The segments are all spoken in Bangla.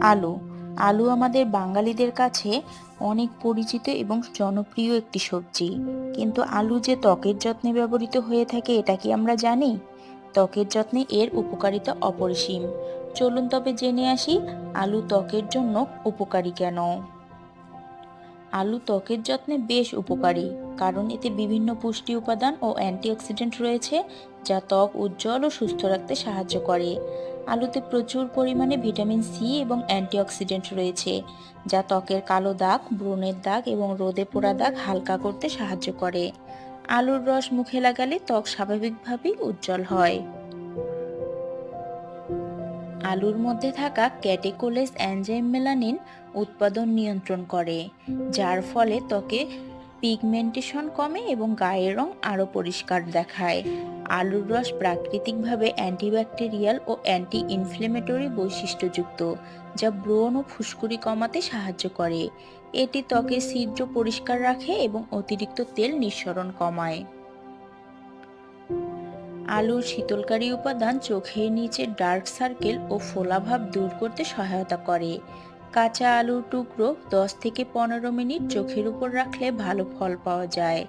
আলু। আলু আমাদের বাঙালিদের কাছে অনেক পরিচিত এবং জনপ্রিয় একটি সবজি। কিন্তু আলু যে ত্বকের যত্নে ব্যবহৃত হয়ে থাকে, এটা কি আমরা জানি? ত্বকের যত্নে এর উপকারিতা অপরিসীম। চলুন তবে জেনে আসি, আলু ত্বকের জন্য উপকারী কেন? আলু ত্বকের যত্নে বেশ উপকারী, কারণ এতে বিভিন্ন পুষ্টি উপাদান ও অ্যান্টিঅক্সিডেন্ট রয়েছে, যা ত্বক উজ্জ্বল ও সুস্থ রাখতে সাহায্য করে। আলুতে প্রচুর পরিমাণে ভিটামিন সি এবং অ্যান্টিঅক্সিডেন্ট রয়েছে, যা ত্বকের কালো দাগ, ব্রণের দাগ এবং রোদে পোড়া দাগ হালকা করতে সাহায্য করে। আলুর রস মুখে লাগালে ত্বক স্বাভাবিকভাবেই উজ্জ্বল হয়। আলুর মধ্যে থাকা ক্যাটেকোলেস অ্যানজাইম মেলানিন উৎপাদন নিয়ন্ত্রণ করে, যার ফলে ত্বকে পিগমেন্টেশন কমে এবং গায়ের রং আরও পরিষ্কার দেখায়। আলুর রস প্রাকৃতিকভাবে অ্যান্টিব্যাকটেরিয়াল ও অ্যান্টি ইনফ্লেমেটরি বৈশিষ্ট্যযুক্ত, যা ব্রণ ও ফুসকুড়ি কমাতে সাহায্য করে। এটি ত্বকে ছিদ্র পরিষ্কার রাখে এবং অতিরিক্ত তেল নিঃসরণ কমায়। আলুর শীতলকারী উপাদান চোখের নিচে ডার্ক সার্কেল ও ফোলাভাব দূর করতে সহায়তা করে। কাঁচা আলুর টুকরো দশ থেকে পনেরো মিনিট চোখের উপর রাখলে ভালো ফল পাওয়া যায়।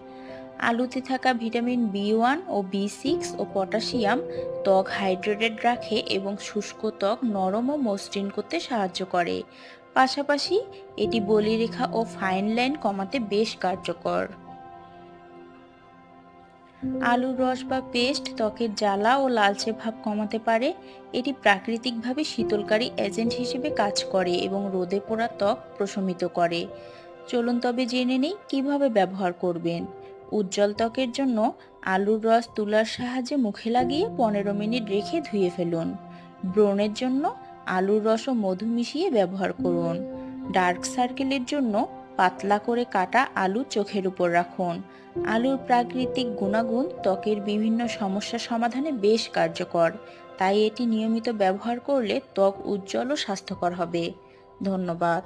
আলুতে থাকা ভিটামিন বি ওয়ান ও বি সিক্স ও পটাশিয়াম ত্বক হাইড্রেটেড রাখে এবং শুষ্ক ত্বক নরম ও মসৃণ করতে সাহায্য করে। পাশাপাশি এটি বলিরেখা ও ফাইন লাইন কমাতে বেশ কার্যকর। আলুর রস বা পেস্ট, ত্বকের জ্বালা ও লালচে ভাব কমাতে পারে। এটি প্রাকৃতিকভাবে শীতলকারী এজেন্ট হিসেবে কাজ করে এবং রোদে পোড়া ত্বক প্রশমিত করে। চলুন তবে জেনে নেই কীভাবে ব্যবহার করবেন। উজ্জ্বল ত্বকের জন্য আলুর রস তুলার সাহায্যে মুখে লাগিয়ে পনেরো মিনিট রেখে ধুয়ে ফেলুন। ব্রণের জন্য আলুর রস ও মধু মিশিয়ে ব্যবহার করুন। ডার্ক সার্কেলের জন্য পাতলা করে কাটা আলু চোখের উপর রাখুন। আলুর প্রাকৃতিক গুণাগুণ ত্বকের বিভিন্ন সমস্যা সমাধানে বেশ কার্যকর। তাই এটি নিয়মিত ব্যবহার করলে ত্বক উজ্জ্বল ও স্বাস্থ্যকর হবে। ধন্যবাদ।